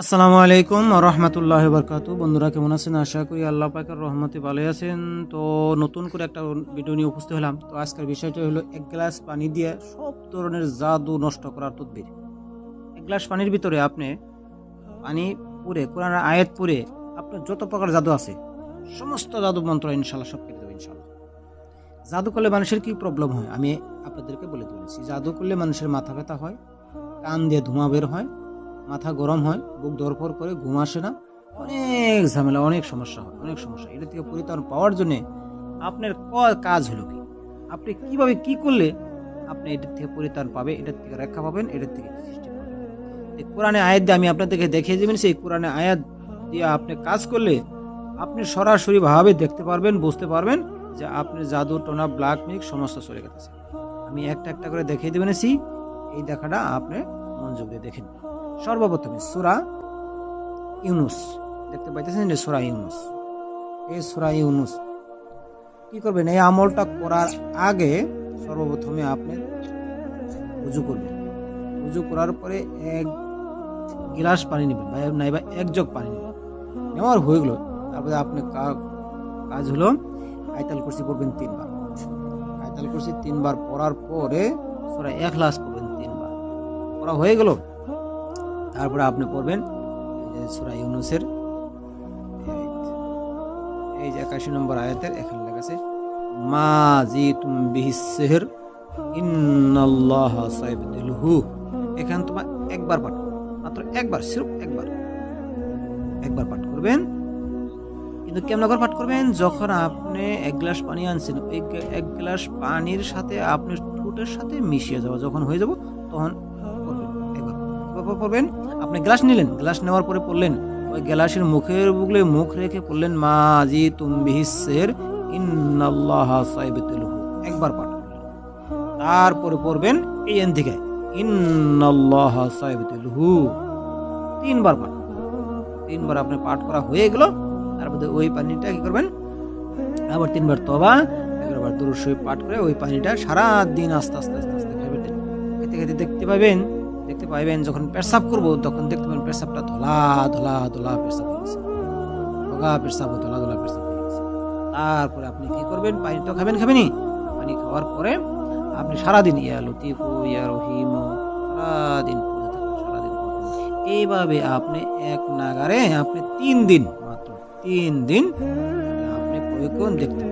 আসসালামু আলাইকুম রহমতুল্লাহ বরকাতু বন্ধুরা, কেমন আছেন? আশা করি আল্লাহ পাকের রহমতে ভালো আছেন। তো নতুন করে একটা ভিডিও নিয়ে উপস্থিত হলাম। তো আজকের বিষয়টা হলো, এক গ্লাস পানি দিয়ে সব ধরনের জাদু নষ্ট করার তদবির। এক গ্লাস পানির ভিতরে আপনি পানি পুরে কোরআন আয়াত পুরে আপনার যত প্রকার জাদু আছে, সমস্ত জাদু মন্ত্র ইনশাল্লাহ সব কেটে দেবে ইনশাল্লাহ জাদু করলে মানুষের কি প্রবলেম হয়? আমি আপনাদেরকে বলে দিয়েছি জাদু করলে মানুষের মাথা ব্যথা হয়, কান দিয়ে ধোঁয়া বের হয় মাথা গরম হয়, বুক দরপর করে, ঘুম আসে না। অনেক ঝামেলা, অনেক সমস্যা হয়, অনেক সমস্যা। এটা থেকে পরিত্রাণ পাওয়ার জন্য আপনার ক- কাজ হলো কি? আপনি কীভাবে কি করলে আপনি এটার থেকে পরিত্রাণ পাবে এটার থেকে রক্ষা পাবেন, এটার থেকে সৃষ্টি পাবেন? এই কোরআনে আয়াত দিয়ে আমি আপনাদেরকে দেখিয়ে দেবেন, সেই কোরআনে আয়াত দিয়ে আপনি কাজ করলে আপনি সরাসরিভাবে দেখতে পারবেন, বুঝতে পারবেন যে আপনি জাদু, টোনা, ব্ল্যাক মিল্ক সমস্ত চলে গেছে। আমি একটা একটা করে দেখিয়ে দেবেন এই দেখাটা আপনি মনোযোগ দিয়ে দেখেন। সর্বপ্রথমে সুরা ইউনুস। দেখতে পাইতেছেন যে সুরা ইউনুস। এই সুরা ইউনুস কি করবেন? এই আমলটা করার আগে সর্বপ্রথমে আপনি উজু করবেন। উজু করার পরে এক গিলাস পানি নেবেন বা নাইবা এক জগ পানি নেবেন। নেওয়ার হয়ে গেল। তারপরে আপনি কাজ হলো আয়তাল কুরসি পড়বেন তিনবার। আয়তাল কুরসি তিনবার পড়ার পরে সুরা এখলাস পড়বেন তিনবার। পড়া হয়ে গেল? তারপরে আপনি পড়বেন সূরা ইউনুসের এই যে একাশি নম্বর আয়াতের এখানে লেখা আছে, মা জি তুম বিহিসের ইন্নাল্লাহ সাইবদিলহু। এখানে তোমার একবার পাঠ, মাত্র একবার, সির্ফ একবার একবার পাঠ করবেন। কিন্তু কেমন করে পাঠ করবেন? যখন আপনি এক গ্লাস পানি আনছেন এক গ্লাস পানির সাথে আপনি ঠোঁটের সাথে মিশিয়ে যাওয়া যখন হয়ে যাব, তখন পড়বেন। আপনি গ্লাস নিলেন, গ্লাস নেওয়ার পরে পড়লেন। ওই গ্লাসের মুখের বুগলে মুখ রেখে পড়লেন, মা জি তুমবিহিসের ইন্নাল্লাহ সাইবতুলহু। একবার পাঠ তারপরে পড়বেন এই এন থেকে ইন্নাল্লাহ সাইবতুলহু। তিনবার পাঠ তিনবার আপনি পাঠ করা হয়ে গেল তারপরে ওই পানিটা কি করবেন? আবার তিনবার তবা একবার দুরুদ শরীফ পাঠ করে ওই পানিটা সারা দিন আস্তে আস্তে আস্তে আস্তে খাবেন খেতে খেতে দেখতে পাবেন দেখতে পাইবেন, যখন পেশাব করব, তখন দেখতে পাবেন পেশাবটা ধলা ধলা ধলা পেশাব হয়ে গেছে। ধোগা পেশাব ধলা ধলা পেশাব হয়ে গেছে। তারপরে আপনি কি করবেন? পানি তো খাবেন খাবেনি পানি খাওয়ার পরে আপনি সারাদিন, ইয়া লতিফ, ইয়া রহিম, সারাদিন সারাদিন এইভাবে আপনি এক নাগারে আপনি তিন দিন মাত্র, তিন দিন আপনি প্রয়োগ দেখতে